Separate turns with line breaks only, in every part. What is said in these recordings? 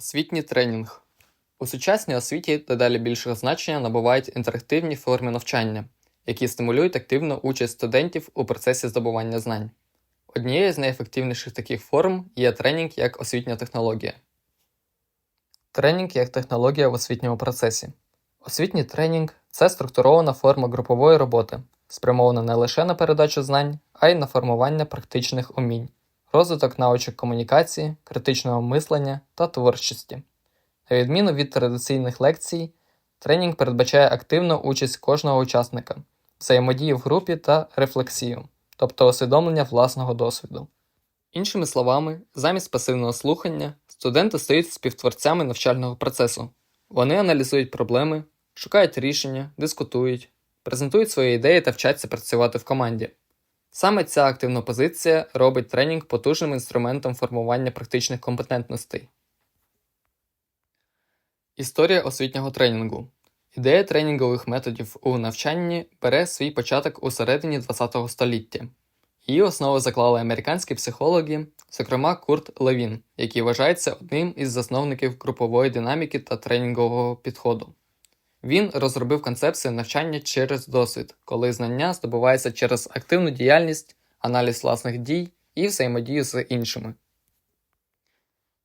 Освітній тренінг. У сучасній освіті дедалі більшого значення набувають інтерактивні форми навчання, які стимулюють активну участь студентів у процесі здобування знань. Однією з найефективніших таких форм є тренінг як освітня технологія. Тренінг як технологія в освітньому процесі. Освітній тренінг це структурована форма групової роботи, спрямована не лише на передачу знань, а й на формування практичних умінь, розвиток навичок комунікації, критичного мислення та творчості. На відміну від традиційних лекцій, тренінг передбачає активну участь кожного учасника, взаємодію в групі та рефлексію, тобто усвідомлення власного досвіду. Іншими словами, замість пасивного слухання, студенти стають співтворцями навчального процесу. Вони аналізують проблеми, шукають рішення, дискутують, презентують свої ідеї та вчаться працювати в команді. Саме ця активна позиція робить тренінг потужним інструментом формування практичних компетентностей. Історія освітнього тренінгу. Ідея тренінгових методів у навчанні бере свій початок у середині ХХ століття. Її основу заклали американські психологи, зокрема Курт Левін, який вважається одним із засновників групової динаміки та тренінгового підходу. Він розробив концепцію навчання через досвід, коли знання здобувається через активну діяльність, аналіз власних дій і взаємодію з іншими.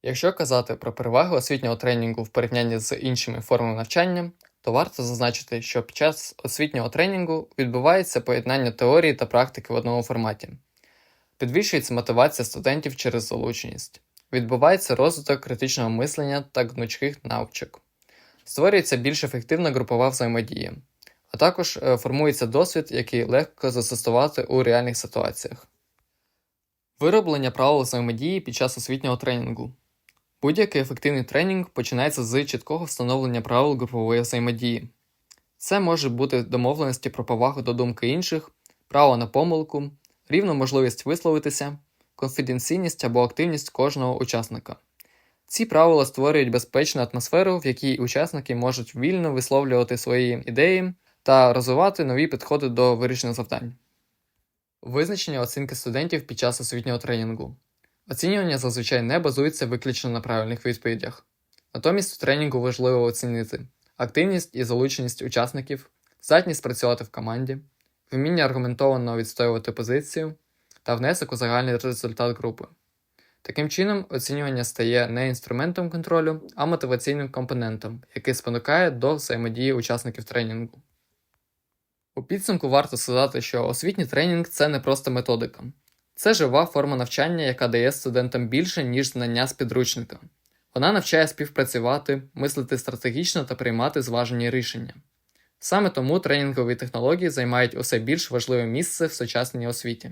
Якщо казати про переваги освітнього тренінгу в порівнянні з іншими формами навчання, то варто зазначити, що під час освітнього тренінгу відбувається поєднання теорії та практики в одному форматі, підвищується мотивація студентів через залученість, відбувається розвиток критичного мислення та гнучких навичок, створюється більш ефективна групова взаємодія, а також е, формується досвід, який легко застосувати у реальних ситуаціях. Вироблення правил взаємодії під час освітнього тренінгу. Будь-який ефективний тренінг починається з чіткого встановлення правил групової взаємодії. Це може бути домовленості про повагу до думки інших, право на помилку, рівну можливість висловитися, конфіденційність або активність кожного учасника. Ці правила створюють безпечну атмосферу, в якій учасники можуть вільно висловлювати свої ідеї та розвивати нові підходи до вирішення завдань. Визначення оцінки студентів під час освітнього тренінгу. Оцінювання зазвичай не базується виключно на правильних відповідях. Натомість у тренінгу важливо оцінити активність і залученість учасників, здатність працювати в команді, вміння аргументовано відстоювати позицію та внесок у загальний результат групи. Таким чином, оцінювання стає не інструментом контролю, а мотиваційним компонентом, який спонукає до взаємодії учасників тренінгу. У підсумку варто сказати, що освітній тренінг це не просто методика. Це жива форма навчання, яка дає студентам більше, ніж знання з підручника. Вона навчає співпрацювати, мислити стратегічно та приймати зважені рішення. Саме тому тренінгові технології займають усе більш важливе місце в сучасній освіті.